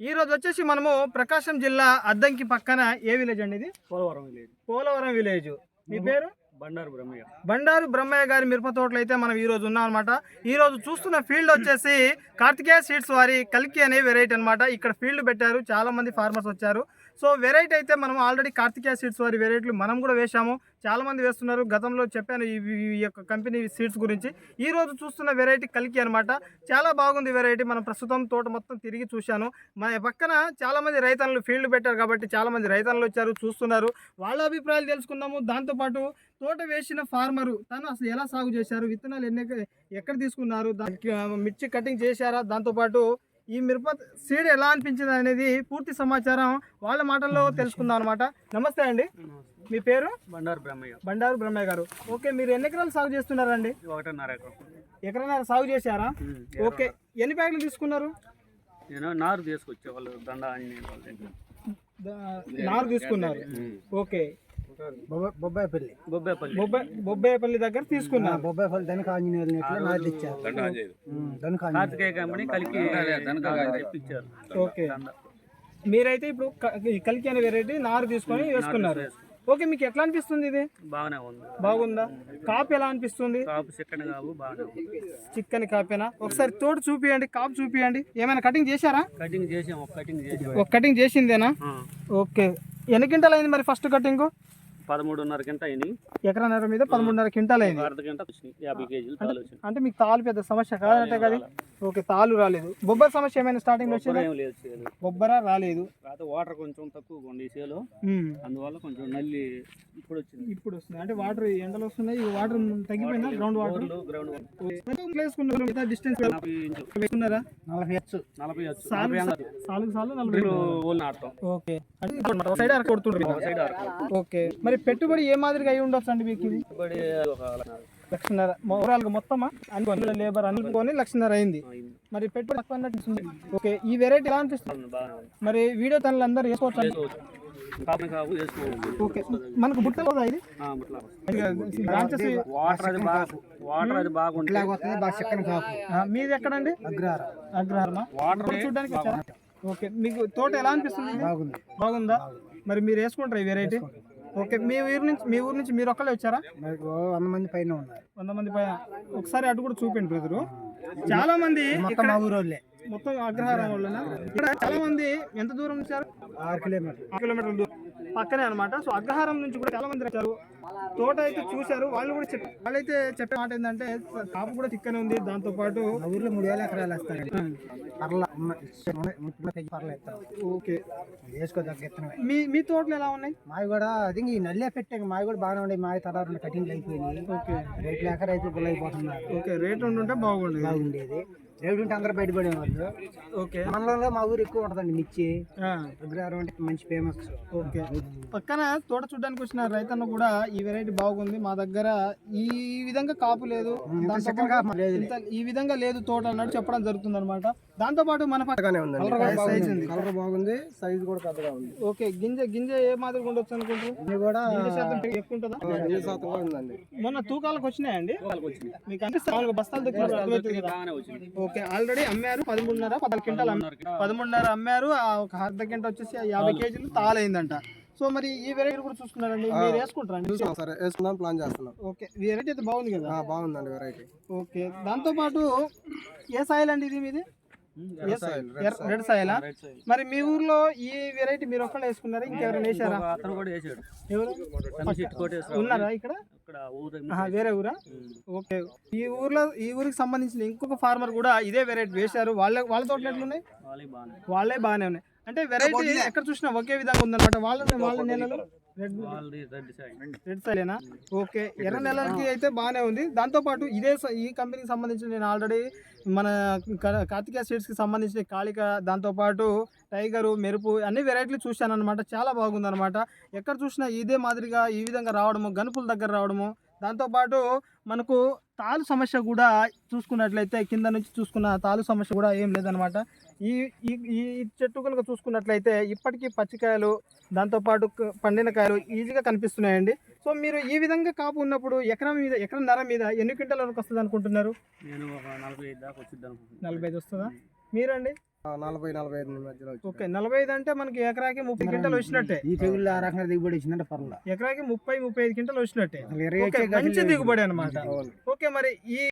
ఈ రోజు వచ్చేసి మనము ప్రకాశం జిల్లా అద్దంకి పక్కన ఏ విలేజ్ అండి ఇది? పోలవరం విలేజ్. పోలవరం విలేజ్. మీ పేరు? బండారు బ్రహ్మయ్య. బండారు బ్రహ్మయ్య గారి మిరప తోటలు అయితే మనం ఈ రోజు ఉన్నాం అనమాట ఈ రోజు చూస్తున్న ఫీల్డ్ వచ్చేసి కార్తికేయ సీడ్స్ వారి కల్కి అనే వెరైటీ అన్నమాట. ఇక్కడ ఫీల్డ్ పెట్టారు చాలా మంది ఫార్మర్స్ వచ్చారు. సో వెరైటీ అయితే మనం ఆల్రెడీ కార్తికేయ సీడ్స్ వారి వెరైటీలు మనం కూడా వేశాము. చాలామంది వేస్తున్నారు. గతంలో చెప్పాను ఈ ఈ యొక్క కంపెనీ సీడ్స్ గురించి. ఈ రోజు చూస్తున్న వెరైటీ కలికి అనమాట చాలా బాగుంది వెరైటీ. మనం ప్రస్తుతం తోట మొత్తం తిరిగి చూశాను. మన పక్కన చాలామంది రైతన్లు ఫీల్డ్ పెట్టారు కాబట్టి చాలామంది రైతన్లు వచ్చారు చూస్తున్నారు. వాళ్ళ అభిప్రాయాలు తెలుసుకుందాము. దాంతోపాటు తోట వేసిన ఫార్మరు తను అసలు ఎలా సాగు చేశారు? విత్తనాలు ఎన్ని ఎక్కడ తీసుకున్నారు? దానికి మిర్చి కటింగ్ చేశారా? దాంతోపాటు ఈ మిరప సీడ్ ఎలా అనిపించింది అనేది పూర్తి సమాచారం వాళ్ళ మాటల్లో తెలుసుకుందాం అనమాట నమస్తే అండి. మీ పేరు? బండారు బ్రహ్మయ్య. బండారు బ్రహ్మయ్య గారు. ఓకే మీరు ఎన్ని ఎకరాలు సాగు చేస్తున్నారండి? ఒకటిన్నర ఎకరం. ఎకరన్నర సాగు చేశారా? ఓకే ఎన్ని ప్యాకెట్లు తీసుకున్నారు? నేను నారు తీసుకొచ్చే వాళ్ళు దండ నారు తీసుకున్నారు. ఓకే బొబ్బాయిపల్లి బొబ్బేపల్లి బొబ్బాయి బొబ్బాయిపల్లి దగ్గర తీసుకున్నారు బొబ్బాయిపల్లి ధనిక ఆంజనేయులు నాది ఇచ్చారు ధనిక కార్తికేయ కంపెనీ కలికి ఓకే. మీరైతే ఇప్పుడు కలికి అనే వెరైటీ నారు తీసుకొని వేసుకున్నారు. ఓకే మీకు ఎట్లా అనిపిస్తుంది ఇది? బాగానే ఉంది. బాగుందా? కాపు ఎలా అనిపిస్తుంది? కాపు చికెన్ కాపు బాగానే కాపేనా? ఒకసారి తోడు చూపియండి కాపు చూపియండి. ఏమైనా కటింగ్ చేశారా? కటింగ్ చేసాం ఒక కటింగ్ చేసాం ఒక కటింగ్ చేసిందేనా? ఓకే. ఎన్ని క్వింటాల్ అయింది మరి ఫస్ట్ కటింగ్? పదమూడున్నర గంట అయినాయి ఎకరన్నర మీద పదమూడున్నర క్వింటాల్ అయింది. అర్ధ గంట యాభై కేజీలు తాలు వచ్చినాయి అంటే మీకు తాలు పెద్ద సమస్య కాదంటే కదా ఓకే తాలు రాలేదు. బొబ్బర్ సమస్య ఏమైనా స్టార్టింగ్లో వచ్చిందా? బొబ్బర రాలేదు. వాటర్ కొంచెం తక్కువగా ఉంది ఉమ్. అందువల్ల కొంచెం నల్లి ఇప్పుడు వచ్చింది. ఇప్పుడు వస్తుంది. అంటే వాటర్ ఎండలు వస్తున్నాయి. వాటర్ తగ్గిపోయిందా? గ్రౌండ్ వాటర్ గ్రౌండ్ వేసుకున్నారు డిస్టెన్స్ వేసుకున్నారా నలభై హెచ్చు నలభై వచ్చు సాలు నలభై సాలుగు ఓకే. ఓకే. మరి పెట్టుబడి ఏ మాదిరిగా అయి ఉండొచ్చు అండి మీకు ఇది? లక్షన్నర. ఓవరాల్గా మొత్తమా? అన్ని లేబర్ అనుకొని లక్షన్నర అయింది. మరి పెట్టుబడి తక్కువ ఓకే ఈ వెరైటీ ఎలా అనిపిస్తుంది? మరి వీడియో తనలు అందరూ వేసుకోవచ్చు ఓకే మనకు బుట్టలు ఇది? వాటర్ అది బాగా మీది ఎక్కడండి? అగ్రహారం. అగ్రహారమా? వాటర్ చూడడానికి వచ్చారా? ఓకే మీకు తోట ఎలా అనిపిస్తుంది? బాగుందా. మరి మీరు వేసుకుంటారా ఈ వెరైటీ? ఓకే మీ ఊరు నుంచి మీ ఊరు నుంచి మీరు ఒక్కళ్ళే వచ్చారా? ఓ వంద మంది పైన ఉన్నారు. వంద మంది పైన. ఒకసారి అటు కూడా చూపిండి బ్రదరు. చాలా మంది మొత్తం ఇక్కడ మా ఊరు వాళ్ళే మొత్తం అగ్రహారం వాళ్ళనా ఇక్కడ చాలా మంది ఎంత దూరం వచ్చారు? ఆరు కిలోమీటర్లు. ఆ కిలోమీటర్ల దూరం. పక్కనే అనమాట సో అగ్రహారం నుంచి కూడా చాలా మంది వచ్చారు. తోట అయితే చూశారు. వాళ్ళు కూడా చెప్ప వాళ్ళైతే చెప్పే మాట ఏంటంటే కాపు కూడా చిక్కనే ఉంది. దాంతో పాటు ఊర్లో మూడు వేల ఎకరాలు వేస్తారు. ఓకే. వేసుకో దగ్గర మీ మీ తోటలు ఎలా ఉన్నాయి? మావి కూడా అది ఈ నల్లే పెట్టాక మావి కూడా బాగానే ఉండే మావి తర్వాత రెండు కటింగ్లు అయిపోయినాయి. ఓకే. రేట్లు గుళ్ళు అయిపోతున్నారు ఓకే. రేట్ ఉండుంటే బాగుండేది. బాగుండేది. రేటు ఉంటే అందరూ బయటపడే వాళ్ళు ఓకే. మండలంలో మా ఊరు ఎక్కువ ఉంటుందండి మిర్చి. అగ్రహారం అంటే మంచి ఫేమస్. ఓకే. పక్కన తోట చూడడానికి వచ్చిన రైతన్న కూడా ఈ వెరైటీ బాగుంది మా దగ్గర ఈ విధంగా కాపు లేదు. ఈ విధంగా లేదు తోట అన్నట్టు చెప్పడం జరుగుతుంది అనమాట దాంతో పాటు మన పక్క కలర్ కూడా బాగుంది. కలర్ బాగుంది. సైజ్ కూడా పెద్దగా ఉంది. ఓకే గింజ గింజ ఏ మాదిరిగా ఉండొచ్చు అనుకుంటారు ఇది కూడా శాతం ఎక్కువ ఉంటుందా ఉందండి. మొన్న తూకాలకు వచ్చినాయండి? మీకు అంటే నాలుగు బస్తాలు దగ్గర ఓకే ఆల్రెడీ అమ్మారు పదమూడున్నర పదహారు క్వింటాలు అమ్మారు పదమూడున్నర అమ్మారు ఆ ఒక అర్ధ గంట వచ్చేసి యాభై కేజీలు తాలైందంట. సో మరి ఈ వెరైటీ కూడా చూస్తున్నారండి మీరు వేసుకుంటారండి సరే వేసుకుందాం ప్లాన్ చేస్తున్నాం. ఓకే వెరైటీ అయితే బాగుంది కదా. బాగుందండి వెరైటీ ఓకే దాంతో పాటు ఏ సాయిల్ అండి ఇది మీది? రెడ్ సాయిలా మరి మీ ఊర్లో ఈ వెరైటీ మీరు ఒక్కళ్ళు వేసుకున్నారా? ఇంకెవరైనా వేసారా అతను కూడా వేసాడు. ఎవరు? ఉన్నారా ఇక్కడ? వేరే ఊరా? ఓకే. ఈ ఊర్లో ఈ ఊరికి సంబంధించిన ఇంకొక ఫార్మర్ కూడా ఇదే వెరైటీ వేశారు. వాళ్ళ వాళ్ళ తోటలు ఎట్లున్నాయి? వాళ్ళే బాగానే ఉన్నాయి. అంటే వెరైటీ ఎక్కడ చూసినా ఒకే విధంగా ఉందన్నమాట. వాళ్ళ వాళ్ళ నెలలు రెడ్ సైలేనా ఓకే. ఎర్ర నెలలకి అయితే బాగానే ఉంది. దాంతో పాటు ఇదే స- ఈ కంపెనీకి సంబంధించి నేను ఆల్రెడీ మన క- కార్తికేయ సీడ్స్కి సంబంధించిన కాళిక దాంతోపాటు టైగరు మెరుపు అన్ని వెరైటీలు చూశాను అనమాట చాలా బాగుందన్నమాట. ఎక్కడ చూసినా ఇదే మాదిరిగా ఈ విధంగా రావడము గనుపుల దగ్గర రావడము. దాంతోపాటు మనకు తాలు సమస్య కూడా చూసుకున్నట్లయితే కింద నుంచి చూసుకున్న తాలు సమస్య కూడా ఏం లేదనమాట ఈ ఈ ఈ చెట్టు కనుక చూసుకున్నట్లయితే ఇప్పటికీ పచ్చికాయలు దాంతోపాటు పండిన కాయలు ఈజీగా కనిపిస్తున్నాయండి. సో మీరు ఈ విధంగా కాపు ఉన్నప్పుడు ఎకరం మీద ఎకరం నర మీద ఎన్ని క్వింటాల వరకు వస్తుంది అనుకుంటున్నారు నేను ఒక నలభై ఐదు దాకా వచ్చింది అనుకుంటున్నాను నలభై ఐదు వస్తుందా? మీరండి? నలభై నలభై ఐదు మధ్యలో. ఓకే నలభై ఐదు అంటే మనకి ఎకరాకి ముప్పై క్వింటలు వచ్చినట్టే. ఈ తెగుళ్ళు ఆ రకంగా దిగుబడి వచ్చిందంటే పర్లా ఎకరాకి ముప్పై ముప్పై ఐదు క్వింటలు వచ్చినట్టే. మంచి దిగుబడి అనమాట ఓకే మరి ఈ